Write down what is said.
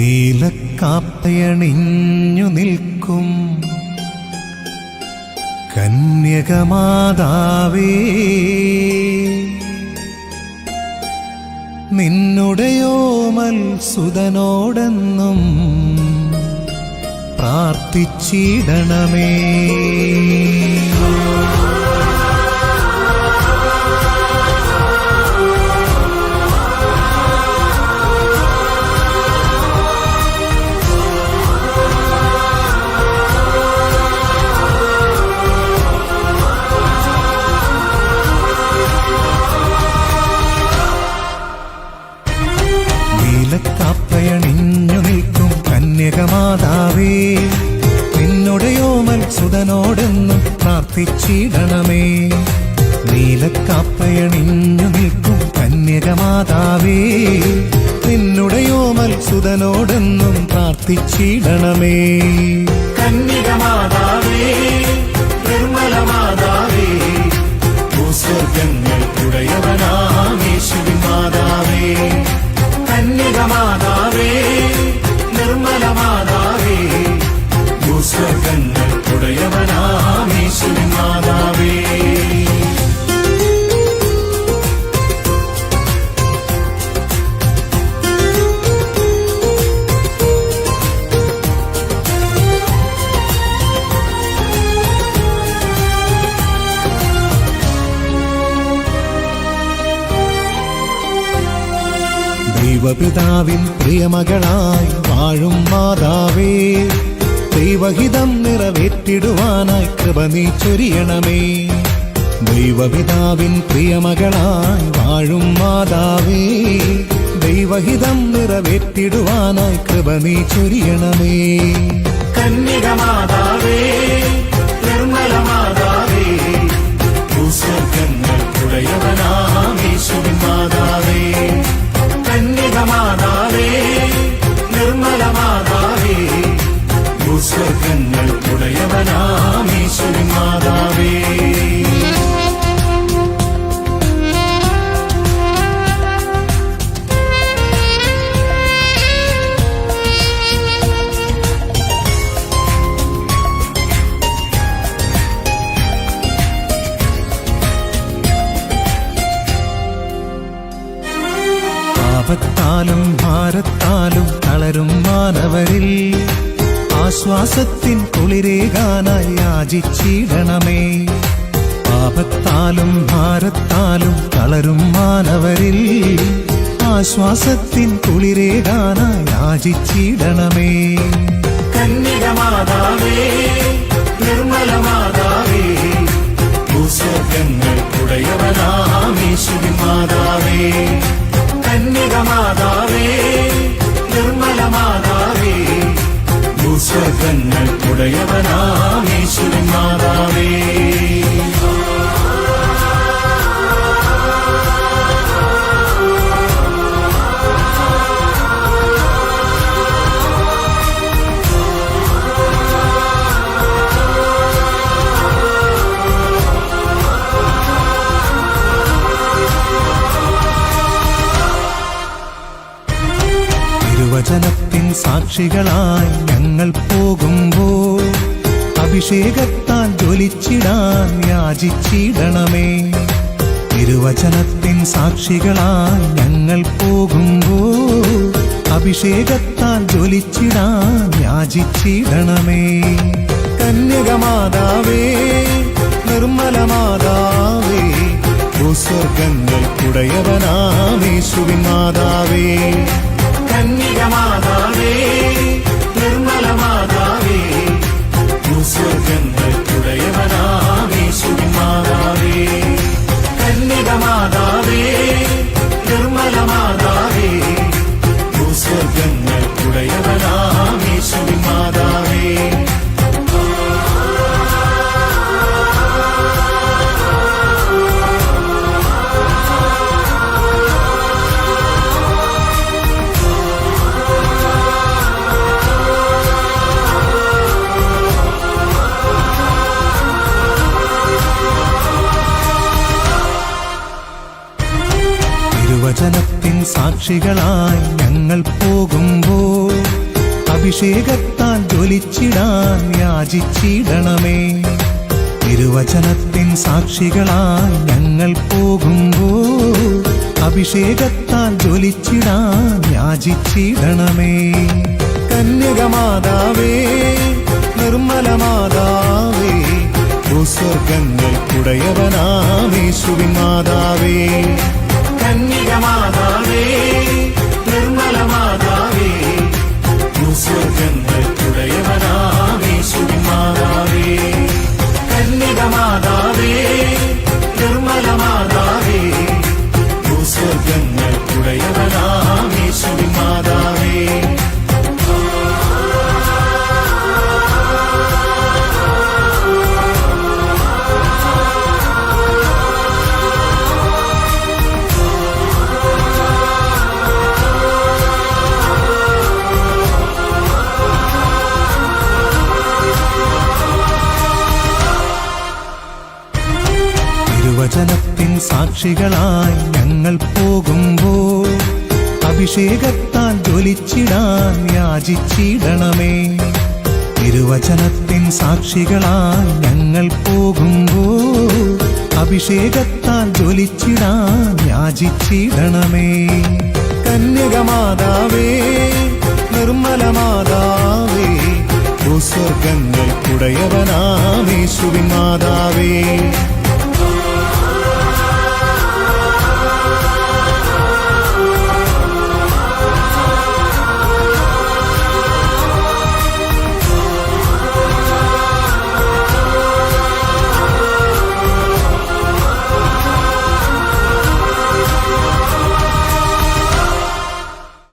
നീലക്കാപ്പയണിഞ്ഞു നിൽക്കും. കന്യകമാതാവേ നിന്നുടയോ സുതനോടെന്നും പ്രാർത്ഥിച്ചിടണമേ. പ്രാർത്ഥിച്ചിടണമേ നീലക്കാപ്പയണിഞ്ഞു നിൽക്കും കന്യകമാതാവേ. നിന്നുടയോ സുതനോടെന്നും പ്രാർത്ഥിച്ചിടണമേ. കന്യകമാതാവേ. ദൈവപിതാവിൻ പ്രിയമകളായി വാഴും മാതാവേ ദൈവഹിതം നിറവേറ്റിടുവാനായി കൃപ നീ ചൊരിയണമേ. ദൈവപിതാവിൻ പ്രിയമകളായി വാഴും മാതാവേ ദൈവഹിതം നിറവേറ്റിടുവാനായി കൃപ നീ ചൊരിയണമേ. കന്യകമാതാവേ പാപത്താലും ഭാരത്താലും തളരും മാനവരിൽ. ആശ്വാസത്തിൻ കുളിരേകാനായി യാചിച്ചിടണമേ. ആപത്താലും ഭാരത്താലും തളരും മാനവരിൽ. ആശ്വാസത്തിൻ കുളിരേകാനായി യാചിച്ചിടണമേ. കന്യകമാതാവേ നിർമ്മലമാതാവേ ഭൂസ്വർഗങ്ങൾ ഉടയവനാമേശുവിൻ മാതാവേ. കന്യകമാതാവേ നിർമ്മലമാതാവേ ഭൂസ്വർഗങ്ങൾ ഉടയവനാമേശുവിൻ മാതാവേ തിരുവചനത്തിൻ സാക്ഷികളായി ഞങ്ങൾ പോകുമ്പോൾ അഭിഷേകത്താൽ ജ്വലിച്ചിടാൻ യാചിച്ചിടണമേ. തിരുവചനത്തിൻ സാക്ഷികളായി ഞങ്ങൾ പോകുമ്പോൾ അഭിഷേകത്താൽ ജ്വലിച്ചിടാൻ യാചിച്ചിടണമേ. കന്യകമാതാവേ നിർമ്മലമാതാവേ ഭൂസ്വർഗങ്ങൾ കുടയവനാമേശുവിൻ മാതാവേ. കന്യകമാതാവേ നിർമ്മലമാതാവേ ഭൂസ്വർഗങ്ങൾ ഉടയവനാമേശുവിൻ സാക്ഷികളായി ഞങ്ങൾ പോകുമ്പോൾ അഭിഷേകത്താൽ ജ്വലിച്ചിടാൻ യാചിച്ചിടണമേ. തിരുവചനത്തിൻ സാക്ഷികളായി ഞങ്ങൾ പോകുമ്പോൾ അഭിഷേകത്താൽ ജ്വലിച്ചിടാൻ യാചിച്ചിടണമേ. കന്യകമാതാവേ നിർമ്മലമാതാവേ ഭൂസ്വർഗങ്ങൾക്കുടയവനാമേശുവിൻ മാതാവേ. കന്യകമാതാവേ തിരുവചനത്തിൻ സാക്ഷികളായി ഞങ്ങൾ പോകുമ്പോൾ അഭിഷേകത്താൽ ജ്വലിച്ചിടാൻ യാചിച്ചിടണമേ. തിരുവചനത്തിൻ സാക്ഷികളായി ഞങ്ങൾ പോകുമ്പോൾ അഭിഷേകത്താൽ ജ്വലിച്ചിടാൻ യാചിച്ചിടണമേ. കന്യകമാതാവേ നിർമ്മലമാതാവേ ഭൂസ്വർഗങ്ങൾക്കുടയവനാമേശുവിൻ മാതാവേ.